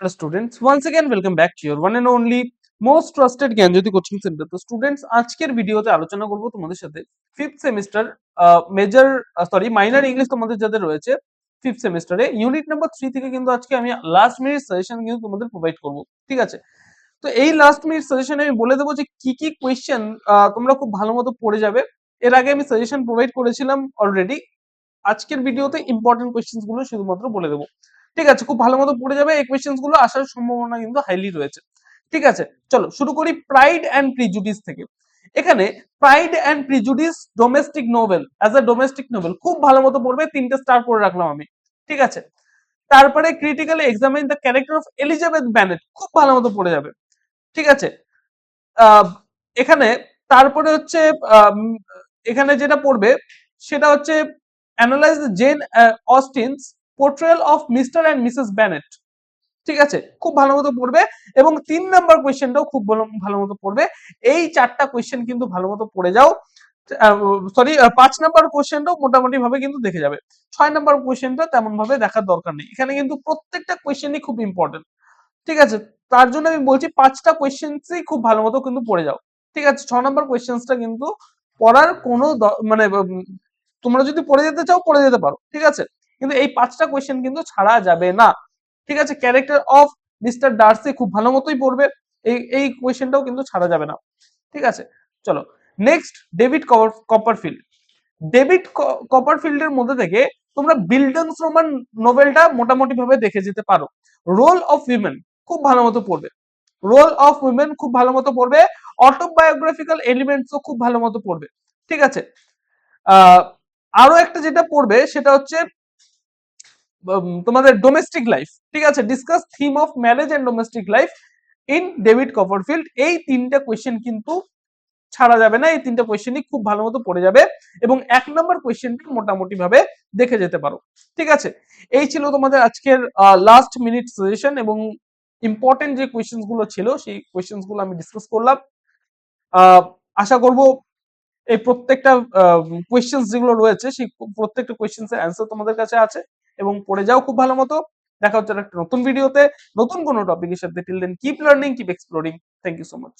Hello students, once again welcome back to your one and only most trusted Gyanjyoti coaching centre তো students আজকের ভিডিওতে আলোচনা করব তোমাদের সাথে fifth semester major sorry minor English তোমাদের যাদের রয়েছে ফিফথ সেমিস্টারে ইউনিট নাম্বার থ্রি থেকে কিন্তু আজকে আমি লাস্ট মিনিট সাজেশন কিন্তু তোমাদের প্রোভাইড করব ঠিক আছে? তো এই লাস্ট মিনিট সাজেশনে আমি বলে দেবো যে কি কি কোয়েশ্চেন তোমরা খুব ভালো মতো পড়ে যাবে। এর আগে আমি সাজেশন প্রোভাইড করেছিলাম অলরেডি আজকের ভিডিওতে ইম্পর্টেন্ট কোয়েশ্চেনগুলো শুধুমাত্র বলে দেবো। ঠিক আছে, খুব ভালো মতো পড়ে যাবে, এই কোয়েশ্চেনগুলো আসার সম্ভাবনা কিন্তু হাইলি রয়েছে। ঠিক আছে, চলো শুরু করি প্রাইড অ্যান্ড প্রিজুডিস থেকে। এখানে pride and prejudice domestic novel as a domestic novel খুব ভালো মতো পড়বে, তিনটে স্টার করে রাখলাম আমি। ঠিক আছে, তারপরে critically examine the character of Elizabeth Bennet খুব ভালো মতো পড়ে যাবে। ঠিক আছে এখানে তারপরে হচ্ছে এখানে যেটা পড়বে, সেটা হচ্ছে analyse Jane Austen's portrayal of Mr and Mrs Bennet ঠিক আছে? খুব ভালো মতো পড়বে এবং তিন নাম্বার কোয়েশ্চেনটাও খুব ভালো মতো পড়বে। এই চারটা কোয়েশ্চেন কিন্তু ভালো মতো পড়ে যাও। সরি পাঁচ নাম্বার কোয়েশ্চেনটাও মোটামুটি ভাবে কিন্তু দেখে যাবে। ছয় নাম্বার কোয়েশ্চেনটা তেমন ভাবে দেখার দরকার নেই। এখানে কিন্তু প্রত্যেকটা কোয়েশ্চেনই খুব ইম্পর্টেন্ট ঠিক আছে? তার জন্য আমি বলছি পাঁচটা কোয়েশ্চেন্সই খুব ভালো মতো কিন্তু পড়ে যাও। ঠিক আছে? ছ নাম্বার কোয়েশ্চেন্সটা কিন্তু পড়ার কোনো মানে তোমরা যদি পড়ে যেতে চাও, পড়ে যেতে পারো। ঠিক আছে? কিন্তু এই পাঁচটা কোয়েশ্চেন কিন্তু ছাড়া যাবে না। ঠিক আছে? ক্যারেক্টার অফ মিস্টার ডার্সি খুব ভালো মতোই পড়বে। এই এই কোয়েশ্চেনটাও কিন্তু ছাড়া যাবে না। ঠিক আছে? চলো। নেক্সট ডেভিড কপারফিল্ড ডেভিড কপারফিল্ডের মধ্যে থেকে তোমরা বিল্ডন্স রোমান নোভেলটা মোটামুটি ভাবে দেখে যেতে পারো। রোল অফ উইমেন খুব ভালো মতো পড়বে। রোল অফ উইমেন খুব ভালো মতো পড়বে। অটোবায়োগ্রাফিক্যাল এলিমেন্টসও খুব ভালো মতো পড়বে। ঠিক আছে? আরও একটা যেটা পড়বে সেটা হচ্ছে তোমাদের ডোমেস্টিক লাইফ ঠিক আছে? Discuss theme of marriage and domestic life in David Copperfield এই তিনটা কোয়েশ্চেন কিন্তু ছাড়া যাবে না, এই তিনটা কোয়েশ্চেনই খুব ভালো মতো পড়ে যাবে এবং এক নম্বর কোয়েশ্চেনটি মোটামুটি ভাবে দেখে যেতে পারো, ঠিক আছে? এই ছিল তোমাদের আজকের লাস্ট মিনিট সাজেশন এবং ইম্পর্টেন্ট যে কোয়েশ্চেনগুলো ছিল, সেই কোয়েশ্চেনগুলো আমি ডিসকাস করলাম। আশা করব এই প্রত্যেকটা কোয়েশ্চেন যেগুলো রয়েছে, সেই প্রত্যেকটা কোয়েশ্চেন এর অ্যান্সার তোমাদের কাছে আছে। এবং পড়ে যাও খুব ভালো মতো। দেখা হচ্ছে একটা নতুন ভিডিওতে নতুন কোনো টপিকের সাথে। Till then keep learning keep exploring thank you so much